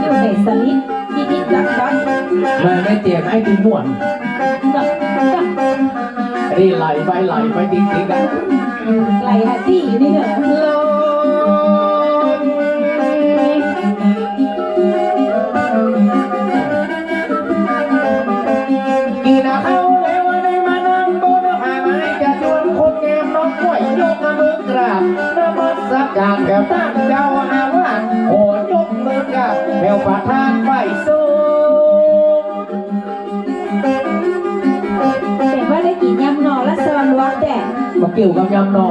อยู่ในสลิปที่ดิดดักดักไม่ไม่เจ็บไอ้ที่ม่วนดักดักรีไหลไปไหลไปจริงๆนะไหลหาจี้อยู่นี่เหรอกีนาเข้าแล้วได้มานั่งบนหาไม้จะชวนคนแกมน้องกล้วยยกมือกราบนมัสการแถวตั้งเจ้าอาวาส ประธานไฟสูงเห็นว่าได้กินยำหน่อและสลันวัดแดดมาเกี่ยวกับยำหนอ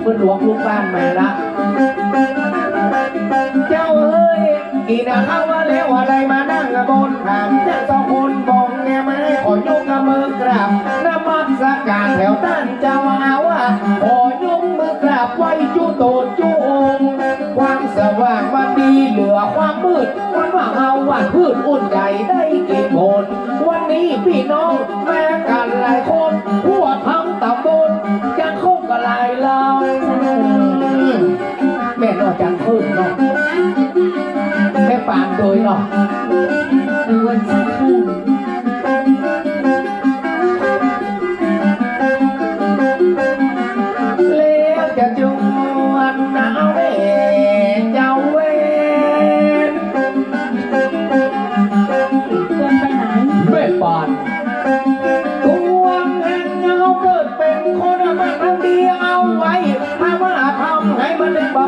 เพื่อนหลวงลูกบ้านมาละเจ้าเอ้ยกี่นาเข้ามาแล้วอะไรมานั่งบนทางจะสองคนบองแงมาให้ขอยกกมือกราบนมัสการแถวต้านเจ้าอาวาขอยกมือกราบไว้จูโตจูองความสว่างวันดีเหลือความมืด ว่านพืชอุ่นใจได้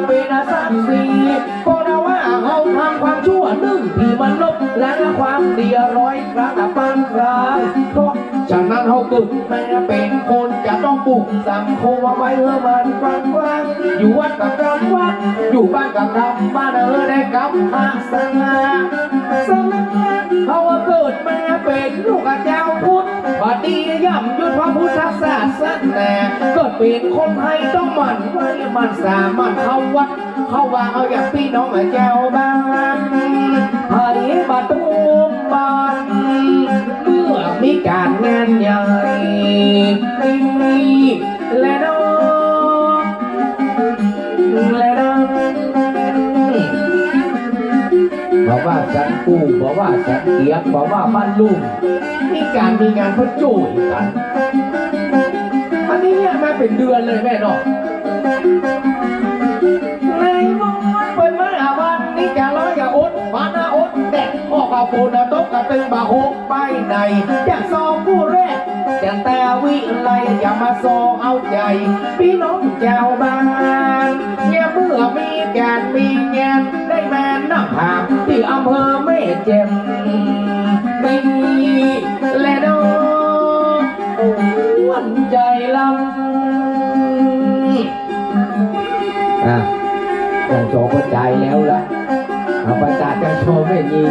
เป็นสักสีก็เราว่าเขาทำความชั่วหนึ่งที่มันลบล้างความเดียร้อยครั้งปันครั้งเพราะฉะนั้นเขาเกิดมาเป็นคนจะต้องปลูกสังคมเอาไว้เพื่อมันฟังฟังอยู่วัดกับกำวัดอยู่บ้านกับกำบ้านเออได้กำอาสนาสนาเขาเกิดมาเป็นลูกเจ้าพุทธ พอดีย่ำยุทธพระพุทธศาสนาเกิดเป็นคนไทยต้องหมั่นไว้มันสามารถเข้าวัด เข้าวางเอาอย่างพี่น้องเจ้าบ้านไทยบัตุมบันเมื่อมีการงานใหญ่และน้องและน้องบอกว่าฉันกู้บอกว่าฉันเกียกบอกว่าบ้านลุง มีการมีงานพื่อจุ่ยกัน อันนี้เนี่ยมาเป็นเดือนเลยแม่เนาะในมอเปิดมาอาวันนี้จะร้อยกับอุดมาหน้าอุดเด็กพ่อกับปูนตกกระตึงบาหกไปไหนอยากซองผู้แรกแต่แต่วิไลอย่ามาซอเอาใจพี่น้องเจ้าบ้านเนี่ยเมื่อมีการมีงานได้แม่นั่งหามที่อำเภอแม่เจ็มมีแลำอะจังโจก็ใจแล้วละเอาไปตาจังโชไม่ยิ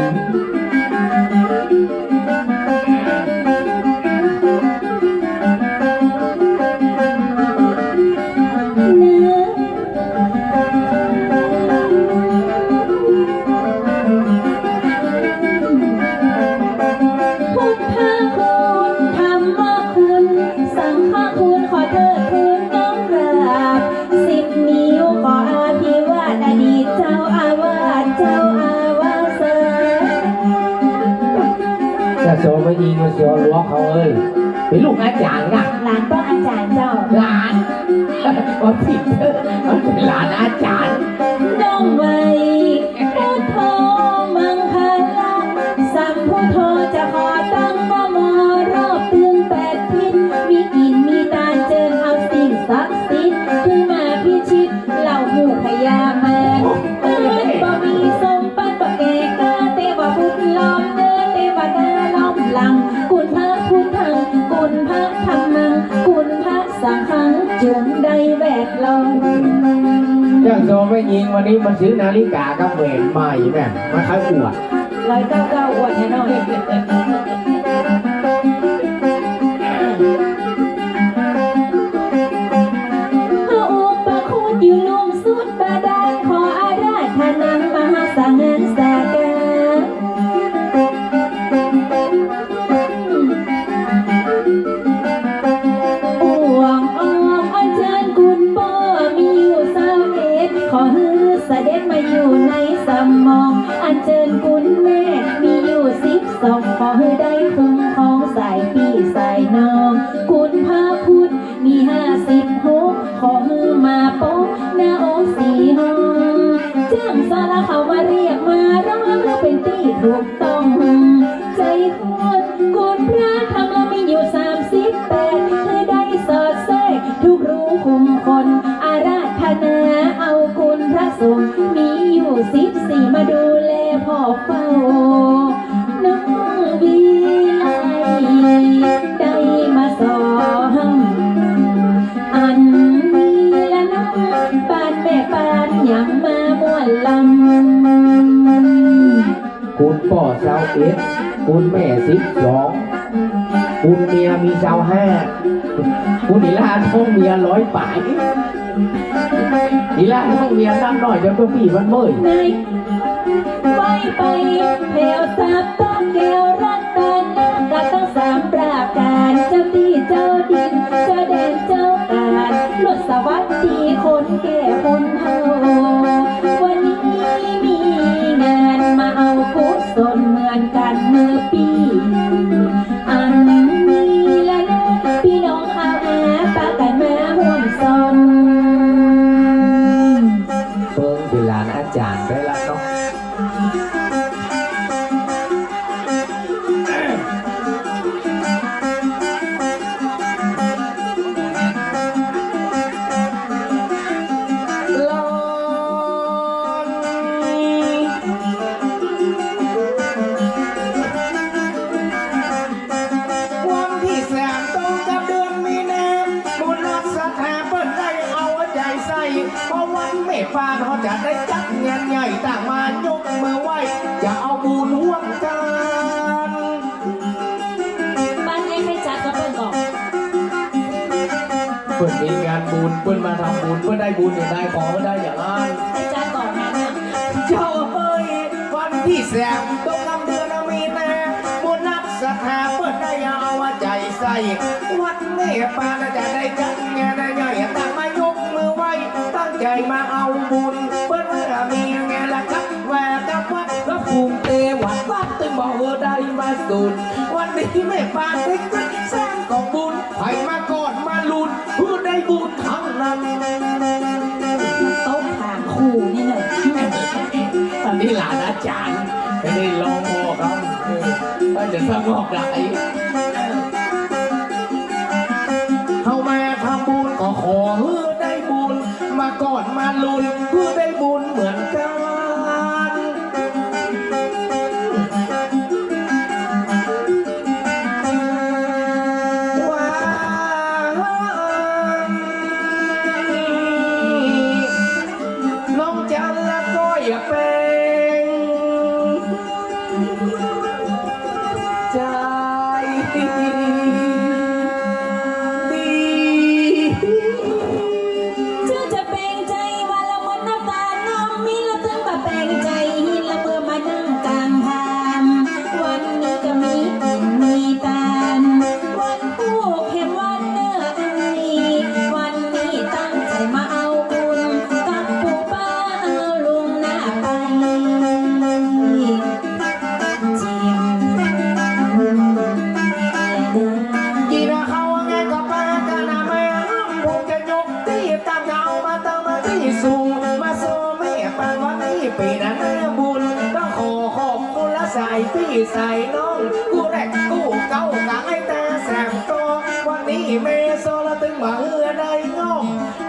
เขาเอ้ยเป็นลูกอาจารย์นะหลานต้องอาจารย์เจ้า หลาน ก็ผิดเถอะมันเป็นหลานอาจารย์ ทั้งจุงใดแวดล้อมจังโชไม่ยิงวันนี้มันซื้อนาฬิกากับเวนใหม่แม่มาขายอวดร้อยเก้าเก้าอวดแน่นอน ขอฮือเสด็จมาอยู่ในสมอง อันเชิญคุณแม่มีอยู่สิบสองขอฮือได้คุ้มครองสายพี่สายน้อง คุณพระพุทธมีห้าสิบหกขอฮือมาโป๊ะหน้าอกสีห้องจ้างสารเขามาเรียกมาร้องแล้วเป็นที่ถูก เฝ้าน้องวีไลได้มาสอนอันนี้ละน้องปานแม่ปานยังมาม่วนลำคุณพ่อเจ้าเอ็ดคุณแม่สิบสองคุณเมียมีเจ้าห้าคุณอีลาท้องเมียร้อยป่ายอีลาท้องเมียน้ำน้อยจนตัวพี่มันเมื่อย ไปไปแถวสาบต้องเดียว ได้บุญองได้ขอได้อย่างนั้น เจ้าก่อนนะเนี่ยเจ้าเอ้ยวันที่แสบต้องนำเดือนมีนาบุญนักสถาเปิดได้เอาใจใส่วัดเมฆปานจะได้จัดงานได้ใหญ่ตั้งมายกมือไหวตั้งใจมาเอาบุญเปิ้นว่ามีงานละครับแหวกับวัดก็ภูมิเตวัดวัดตึงบอกว่าได้มาสุดวันนี้เมฆปานได้จัดสร้างกองบุญให้มาก่อนมาลุ้นเพื่อได้บุญทั้งนั้น รูนี่เลยตอนนี้หลานอาจารย์ไม่ได้ลองโมเขาเออว่าจะสงบไหลเข้ามาทำบุญก็ขอเพื่อได้บุญ มาก่อนมาลุน วันนี้ปีนั้นบุญต้องขอขอบคุณละสายพี่สายน้อง กูแรกกูเก่ากะไอ้ต่แสงโตวันนี้เมโซละตึงมาเฮือได้น้อง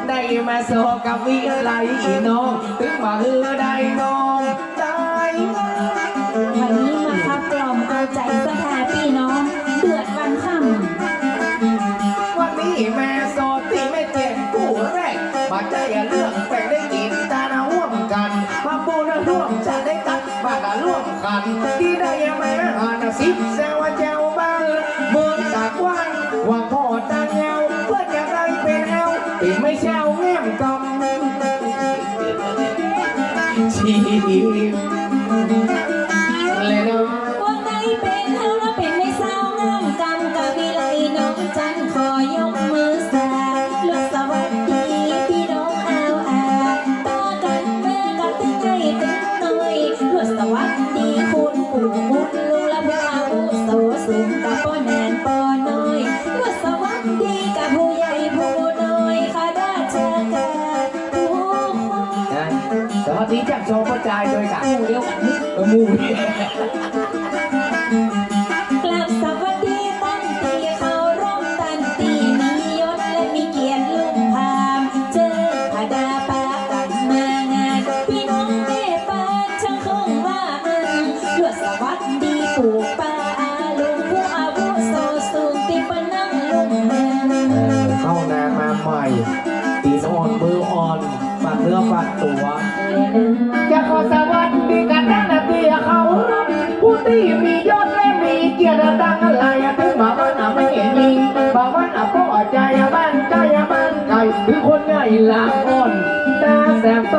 ได้มาโซกับวิไลอีน้องตึงมาเฮือได้น้องได้นองวันนี้มาคับกล่อมเอาใจสถาพี่น้องเดือดวันค่ำวันนี้แม่โสดที่ไม่เจ็บกูแรกมาใจเรื่อง สิบแซวแจวบ้างเมืองตากว้างวังพอตาแนวเพื่อจะได้เป็นแนวปิดไม่เช่าแง้มกำชีเลยเนาะว่าไงเป็นเฮาเรเป็นไม่เศร้างามกำกะวิไลน้องจันขอยกมือสาลกสวัสดีพี่น้องาวอาตากันเม่อกะตึงไก่ตึงหน่อยลกสวัสดีคุณปู่คุณ สูงกับป้แนนป้น้อยว่าสวัสดีกับผู้ใหญ่ผู้น้อยข้าได้ราชการทุกคนนะสวัสดีจากโชว์ประจายโดยกับหมู่เดียวกัเออลับสวัสดีตั้ตีเขาร่มตั้ตีมียศและมีเกียรติลุงพามเจอพระดาปากันมางานพี่น้องเมปานช่าคงว่าอังลวดสวัสดีปู่ป้า งคนง่ายลาอ่อนตาแสบโต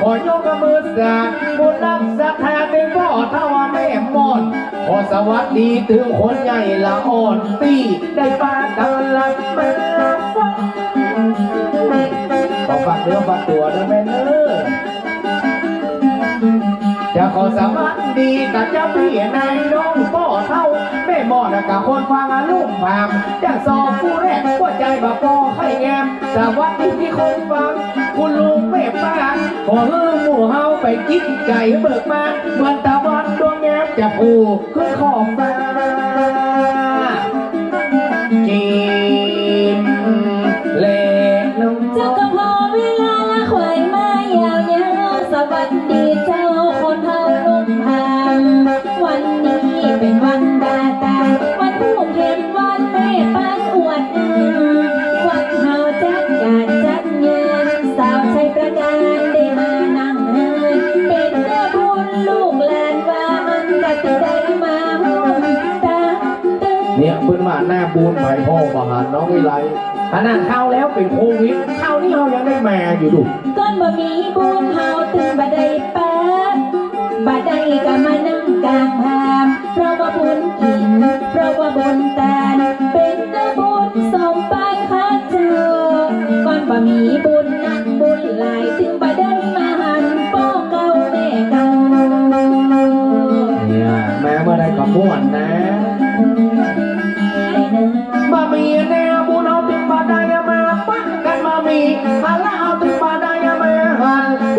ขอยกมือสาบุญรักศรัทธาเป็นพ่อท่าว่าแม่มอนขอสวัสดีถึงคนใหญ่ละอ่อนตีได้ปากันลับมาฟังขอฝากเนื้อฝากตัวด้วยแม่เนื้อจะขอสวัสดีกับเจ้าพี่นายน้องพ่อ ม่หมอดกับคนฟังอาลุ่มพามจะสอบผู้แรกหัวใจบาปอไข่แงมสวัสดีที่คนฟัง คุณลุงแม่ป้าขอเฮือหมู่เฮาไปกินไก่เบิกมาเหมือนตะวันดวงแง้มจะผูกขึ้นขอบฟ้ากินเล่ เนี่ยเพิ่นมาหน้าบูนไผ่พ่อมาหาน้องวิไลขนาดเข้าแล้วเป็นโควิดเข้านี่เรายังได้มาอยู่ดูก้อนบะหมี่บุญเฮา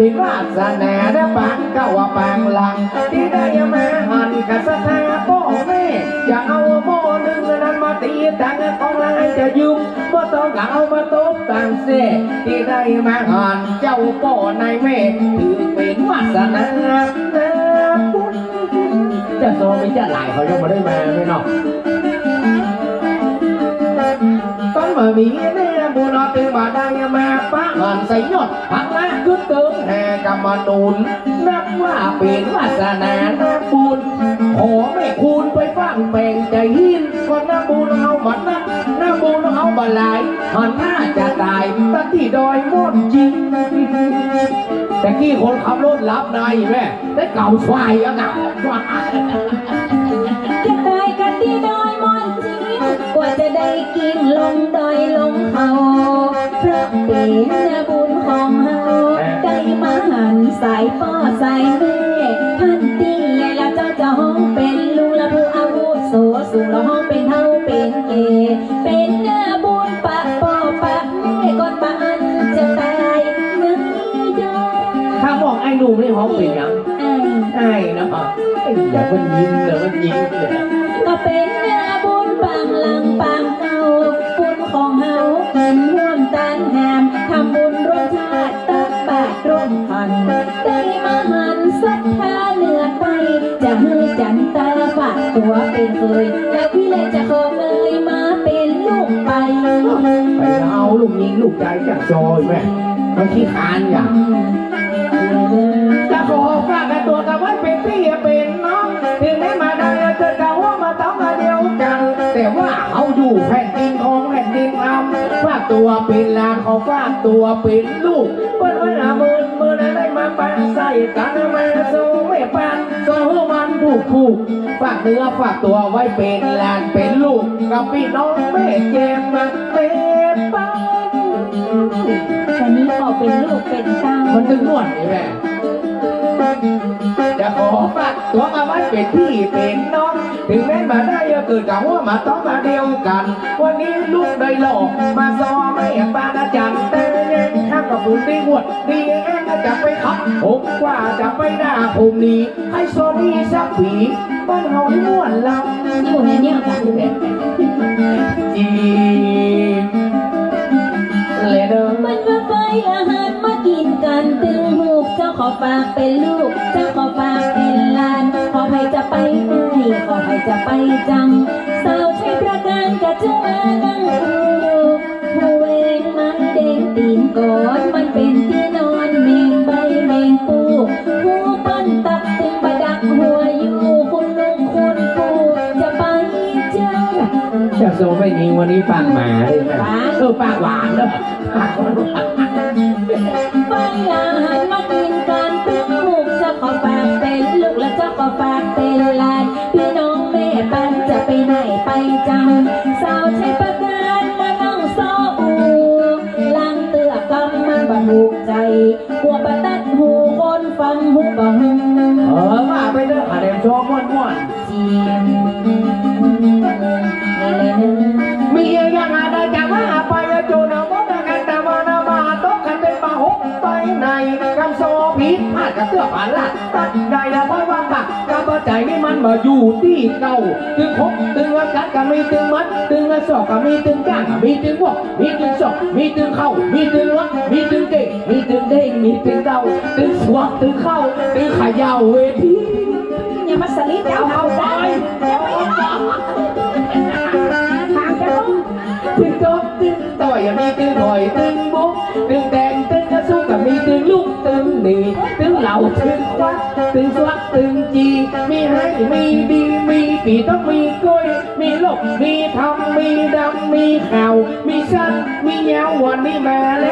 ป็นวาสนาได้ปังก็ว่าปังหลัง ที่ได้มาหันกับสถาพ่อแม่จะเอาโม่หนึ่งนั้นมาตีตังของนายจะยืมบ่ต้องเอามาตบตังเสียที่ได้มาหันเจ้าพ่อนายแม่ถือเป็นวาสนานะบุญจะโซไม่จะหลายเขาจะมาได้มาไหมเนาะต้นมามีเนี่ยบุญเอาตึงมาได้มาป้าหันใส่ยอดหักละขึ้นเติ มแห่กำมนูนนับว่าเป็นวาสนานับบุญขอแม่คุณไปฟังแบ่งใจหินก็นับบุญเอาบัดนับนับบุญเอาบัดหลายหันหน้าจะตายตั้งที่ดอยม่อนจริงแต่กี้คนขับรถรับนายแม่ได้เก่าควายอะนะจะตายกันที่ดอย กว่าจะได้กินลงดอยลงเขาเพราะเป็นเนื้อบุญของเฮาได้มาหันสายพ่อสายแม่พันตีแล้วเจ้าจะห้องเป็นลุงละผู้อาวุโสสูงล้วห้องเป็นเฮาเป็นเกเป็นเนื้อบุญปะพ่อปะแม่ก่อนปะอันจะตายเนื้อดอยถ้ามองไอ้หนุ่มนี่ห้องเป็นยังไอ้ไอ้นะไอ้อย่ามันยิ้มเลยมันยิ้ม ตัวเป็นเคยแล้วพี่เลยจะขอเอ่ยมาเป็นลูกไป ไปเอาลูกยิงลูกใจจากจอยแม่มันขี้คานอย่างจะขอฝากกันตัวกับไว้เป็นพี่เป็นน้องถึงได้มาได้เกิดกับว่ามาต้องมาเดียวกัน แต่ว่าเขาอยู่แผ่นดินของแผ่นดินอำฝากตัวเป็นลานเขาฝากตัวเป็นลูกเปิ้นไว้หามือมือนั้นได้ มาปันใส่กันมาโซไม่ปันโซมันถูกถูกฝากเนื้อฝากตัวไว้เป็นหลานเป็นลูกกับพี่น้องแม่เจมมาเป็นปังวันนี้ขอเป็นลูกเป็นเต้ามันถึงนวดนี่แม่จะขอฝากตัวมาไว้เป็นพี่เป็นน้องถึงแม้มาได้เกิดกับว่ามาต้องมาเดียวกัน วันนี้ลูกได้หลอกมาซอไม่ปานอาจารย์แต่ กับผมดีหมดดีเองจะไปขับผมกว่าจะไปหน้าผมนี้ให้โซนี่สักผีบ้านเฮาม่วนลำอยู่ในเนี่ยกันจีเลเดอมันมาไฟอาหารมากินกันตึงหูกเจ้าขอฝากเป็นลูก เจ้าขอฝากเป็นหลาน ขอให้จะไปไหนขอให้จะไปจังสาวใช้ประการกะจะมานั่ง กอดมันเป็นที่นอนเมงใบเมงปูผู้ปั้นตักตึงประดักหัวอยู่คุณลุงคุณปู่จะไปจังจะโซไม่มีวันนี้ปากหมาเลยไหมเออปากหวานเนอะปากหวานไปอาหารมากินกันตึงหูกเจ้าขอฝากเป็นลูกและเจ้าขอฝากเป็นหลานพี่น้องแม่ปันจะไปไหนไปจัง มันมาอยู่ที่เก่าตึงคบตึงกัดก็มีตึงมัดตึงสอกก็มีตึงก้างก็มีตึงวอกมีตึงศอกมีตึงเข้ามีตึงลักมีตึงเก่งมีตึงเด้งมีตึงเก่าตึงสวกตึงเข้าตึงขยาวเวทีอย่ามาสลิดเอาเอาได้อย่าไปเอาทางจะต้องตึงจบตึงต่อยมีตึงถอยตึง กกับมีตึงลูกตึงหนีตึงเหล่าตึงควักตึงสวักตึงจีมีให้มีดีมีปีต้องมีกล้วยมีลกมีทำมีดำมีข่าวมีสั้นมียาววันนี้มาแล้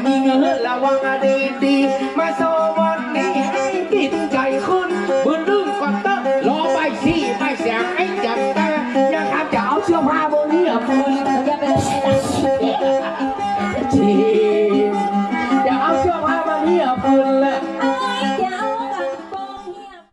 วเวันนี่ยังกับเตื้อมาโซนี่เอาละวังอมไม่ได้ในป่าเพศอะไรตายกันกันแต่พ่อกันเลยนะพ่อกูมูพี่น้องก็ฟังจะไปฟังดีจากโซไม่ยิง